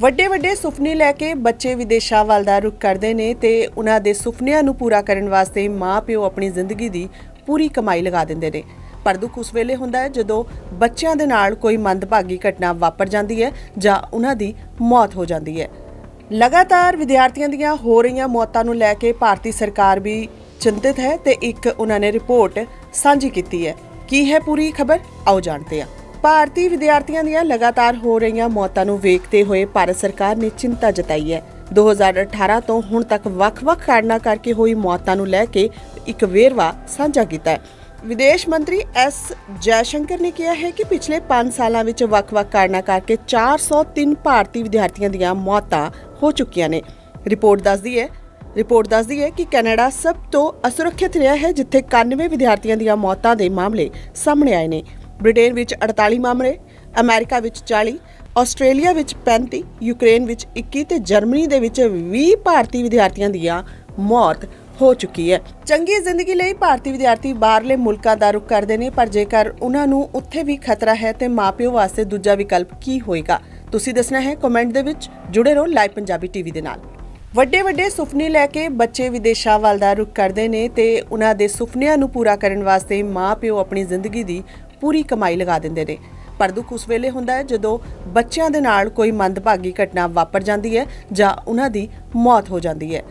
ਵੱਡੇ ਵੱਡੇ ਸੁਪਨੇ ਲੈ ਕੇ ਬੱਚੇ ਵਿਦੇਸ਼ਾਂ ਵੱਲ ਦਾ ਰੁਖ ਕਰਦੇ ਨੇ ਤੇ ਉਹਨਾਂ ਦੇ ਸੁਪਨਿਆਂ ਨੂੰ ਪੂਰਾ ਕਰਨ ਵਾਸਤੇ ਮਾਪਿਓ ਆਪਣੀ ਜ਼ਿੰਦਗੀ ਦੀ ਪੂਰੀ ਕਮਾਈ ਲਗਾ ਦਿੰਦੇ ਨੇ। ਪਰ ਦੁੱਖ ਉਸ ਵੇਲੇ ਹੁੰਦਾ ਹੈ ਜਦੋਂ ਬੱਚਿਆਂ ਦੇ ਨਾਲ ਕੋਈ ਮੰਦਭਾਗੀ ਘਟਨਾ ਵਾਪਰ ਜਾਂਦੀ ਹੈ ਜਾਂ ਉਹਨਾਂ ਦੀ ਮੌਤ ਹੋ ਜਾਂਦੀ ਹੈ। ਲਗਾਤਾਰ ਵਿਦਿਆਰਥੀਆਂ ਦੀਆਂ ਹੋ ਰਹੀਆਂ ਮੌਤਾਂ ਨੂੰ ਲੈ ਕੇ ਭਾਰਤੀ ਸਰਕਾਰ ਵੀ ਚਿੰਤਿਤ ਹੈ ਤੇ ਇੱਕ ਉਹਨਾਂ ਨੇ ਰਿਪੋਰਟ ਸਾਂਝੀ ਕੀਤੀ ਹੈ। ਕੀ ਹੈ ਪੂਰੀ ਖਬਰ? ਆਓ ਜਾਣਦੇ ਹਾਂ। ਭਾਰਤੀ ਵਿਦਿਆਰਥੀਆਂ ਦੀਆਂ ਲਗਾਤਾਰ ਹੋ ਰਹੀਆਂ ਮੌਤਾਂ ਨੂੰ ਵੇਖਦੇ ਹੋਏ ਭਾਰਤ ਸਰਕਾਰ ਨੇ ਚਿੰਤਾ ਜਤਾਈ ਹੈ। 2018 ਤੋਂ ਹੁਣ ਤੱਕ ਵੱਖ-ਵੱਖ ਕਾਰਨਾਂ ਕਰਕੇ ਹੋਈ ਮੌਤਾਂ ਨੂੰ ਲੈ ਕੇ ਇੱਕ ਵੇਰਵਾ ਸਾਂਝਾ ਕੀਤਾ ਹੈ। ਵਿਦੇਸ਼ ਮੰਤਰੀ ਐਸ ਜੈਸ਼ੰਕਰ ਨੇ ਕਿਹਾ ਹੈ ਕਿ ਪਿਛਲੇ 5 ਸਾਲਾਂ ਵਿੱਚ ਵੱਖ-ਵੱਖ ਕਾਰਨਾਂ ਕਰਕੇ 403 ਭਾਰਤੀ ਵਿਦਿਆਰਥੀਆਂ ਦੀਆਂ ਮੌਤਾਂ ਹੋ ਚੁੱਕੀਆਂ ਨੇ। ਰਿਪੋਰਟ ਦੱਸਦੀ ਹੈ, ਰਿਪੋਰਟ ਦੱਸਦੀ ਹੈ ਕਿ ਕੈਨੇਡਾ ਸਭ ਤੋਂ ਅਸੁਰੱਖਿਅਤ ਰਿਹਾ ਹੈ, ਜਿੱਥੇ 91 ਵਿਦਿਆਰਥੀਆਂ ਦੀਆਂ ਮੌਤਾਂ ਦੇ ਮਾਮਲੇ ਸਾਹਮਣੇ ਆਏ ਨੇ। ਬ੍ਰਿਟੇਨ ਵਿੱਚ 48 ਮਾਮਲੇ, ਅਮਰੀਕਾ ਵਿੱਚ 40 ਆਸਟ੍ਰੇਲੀਆ ਵਿੱਚ 35 ਯੂਕਰੇਨ ਵਿੱਚ 21 ਤੇ ਜਰਮਨੀ ਦੇ ਵਿੱਚ 20 ਭਾਰਤੀ ਵਿਦਿਆਰਥੀਆਂ ਦੀਆਂ ਮੌਤ ਹੋ ਚੁੱਕੀ ਹੈ। ਚੰਗੀ ਜ਼ਿੰਦਗੀ ਲਈ ਭਾਰਤੀ ਵਿਦਿਆਰਥੀ ਬਾਹਰਲੇ ਮੁਲਕਾਂ ਦਾ ਰੁਖ ਕਰਦੇ ਨੇ, ਪਰ ਜੇਕਰ ਉਹਨਾਂ ਨੂੰ ਉੱਥੇ ਵੀ ਖਤਰਾ ਹੈ ਤੇ ਮਾਪਿਓ ਵਾਸਤੇ ਦੂਜਾ ਵਿਕਲਪ ਕੀ ਹੋਏਗਾ? ਤੁਸੀਂ ਦੱਸਣਾ ਹੈ, ਕਮੈਂਟ ਦੇ ਵਿੱਚ ਜੁੜੇ ਰਹੋ ਲਾਈਵ ਪੰਜਾਬੀ ਟੀਵੀ ਦੇ ਨਾਲ। ਵੱਡੇ ਵੱਡੇ ਸੁਪਨੇ ਲੈ ਕੇ ਬੱਚੇ ਵਿਦੇਸ਼ਾਂ ਵੱਲ ਦਾ ਰੁਖ ਕਰਦੇ ਨੇ ਤੇ ਉਹਨਾਂ ਦੇ ਸੁਪਨਿਆਂ ਨੂੰ ਪੂਰਾ ਕਰਨ ਵਾਸਤੇ ਮਾਪਿਓ ਆਪਣੀ ਜ਼ਿੰਦਗੀ ਦੀ ਪੂਰੀ ਕਮਾਈ ਲਗਾ ਦਿੰਦੇ ਨੇ। ਪਰ ਦੁੱਖ ਉਸ ਵੇਲੇ ਹੁੰਦਾ ਹੈ ਜਦੋਂ ਬੱਚਿਆਂ ਦੇ ਨਾਲ ਕੋਈ ਮੰਦਭਾਗੀ ਘਟਨਾ ਵਾਪਰ ਜਾਂਦੀ ਹੈ ਜਾਂ ਉਹਨਾਂ ਦੀ ਮੌਤ ਹੋ ਜਾਂਦੀ ਹੈ।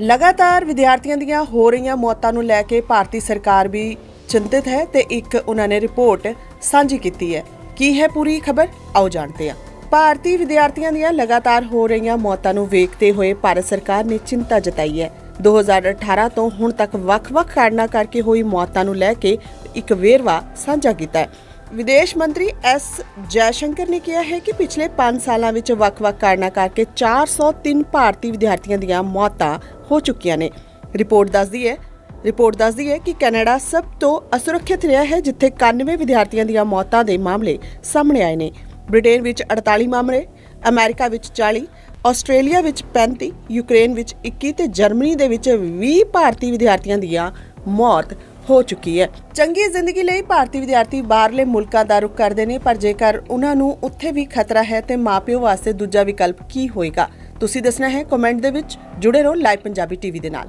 ਲਗਾਤਾਰ ਵਿਦਿਆਰਥੀਆਂ ਦੀਆਂ ਹੋ ਰਹੀਆਂ ਮੌਤਾਂ ਨੂੰ ਲੈ ਕੇ ਭਾਰਤੀ ਸਰਕਾਰ ਵੀ ਚਿੰਤਿਤ ਹੈ ਤੇ ਇੱਕ ਉਹਨਾਂ ਨੇ ਰਿਪੋਰਟ ਸਾਂਝੀ ਕੀਤੀ ਹੈ। ਕੀ ਹੈ ਪੂਰੀ ਖਬਰ? ਆਓ ਜਾਣਦੇ ਹਾਂ। ਭਾਰਤੀ ਵਿਦਿਆਰਥੀਆਂ ਦੀਆਂ ਲਗਾਤਾਰ ਹੋ ਰਹੀਆਂ ਮੌਤਾਂ ਨੂੰ ਵੇਖਦੇ ਹੋਏ ਭਾਰਤ ਸਰਕਾਰ ਨੇ ਚਿੰਤਾ ਜਤਾਈ ਹੈ। 2018 ਤੋਂ ਹੁਣ ਤੱਕ ਵੱਖ-ਵੱਖ ਕਾਰਨਾਂ ਕਰਕੇ ਹੋਈ ਮੌਤਾਂ ਨੂੰ ਲੈ ਕੇ ਇੱਕ ਵੇਰਵਾ ਸਾਂਝਾ ਕੀਤਾ ਹੈ। ਵਿਦੇਸ਼ ਮੰਤਰੀ ਐਸ ਜੈਸ਼ੰਕਰ ਨੇ ਕਿਹਾ ਹੈ ਕਿ ਪਿਛਲੇ 5 ਸਾਲਾਂ ਵਿੱਚ ਵੱਖ-ਵੱਖ ਕਾਰਨਾਂ ਕਰਕੇ 403 ਭਾਰਤੀ ਵਿਦਿਆਰਥੀਆਂ ਦੀਆਂ ਮੌਤਾਂ ਹੋ ਚੁੱਕੀਆਂ ਨੇ। ਰਿਪੋਰਟ ਦੱਸਦੀ ਹੈ, ਰਿਪੋਰਟ ਦੱਸਦੀ ਹੈ ਕਿ ਕੈਨੇਡਾ ਸਭ ਤੋਂ ਅਸੁਰੱਖਿਅਤ ਰਿਹਾ ਹੈ, ਜਿੱਥੇ 91 ਵਿਦਿਆਰਥੀਆਂ ਦੀਆਂ ਮੌਤਾਂ ਦੇ ਮਾਮਲੇ ਸਾਹਮਣੇ ਆਏ ਨੇ। ਬ੍ਰਿਟੇਨ ਵਿੱਚ 48 ਮਾਮਲੇ ਅਮਰੀਕਾ ਵਿੱਚ 40 ਆਸਟ੍ਰੇਲੀਆ ਵਿੱਚ 35 ਯੂਕਰੇਨ ਵਿੱਚ 21 ਤੇ ਜਰਮਨੀ ਦੇ ਵਿੱਚ 20 ਭਾਰਤੀ ਵਿਦਿਆਰਥੀਆਂ ਦੀਆਂ ਮੌਤ ਹੋ ਚੁੱਕੀ ਹੈ। ਚੰਗੀ ਜ਼ਿੰਦਗੀ ਲਈ ਭਾਰਤੀ ਵਿਦਿਆਰਥੀ ਬਾਹਰਲੇ ਮੁਲਕਾਂ ਦਾ ਰੁਖ ਕਰਦੇ ਨੇ, ਪਰ ਜੇਕਰ ਉਹਨਾਂ ਨੂੰ ਉੱਥੇ ਵੀ ਖਤਰਾ ਹੈ ਤੇ ਮਾਪਿਓ ਵਾਸਤੇ ਦੂਜਾ ਵਿਕਲਪ ਕੀ ਹੋਏਗਾ? ਤੁਸੀਂ ਦੱਸਣਾ ਹੈ, ਕਮੈਂਟ ਦੇ ਵਿੱਚ ਜੁੜੇ ਰਹੋ ਲਾਈਵ ਪੰਜਾਬੀ ਟੀਵੀ ਦੇ ਨਾਲ।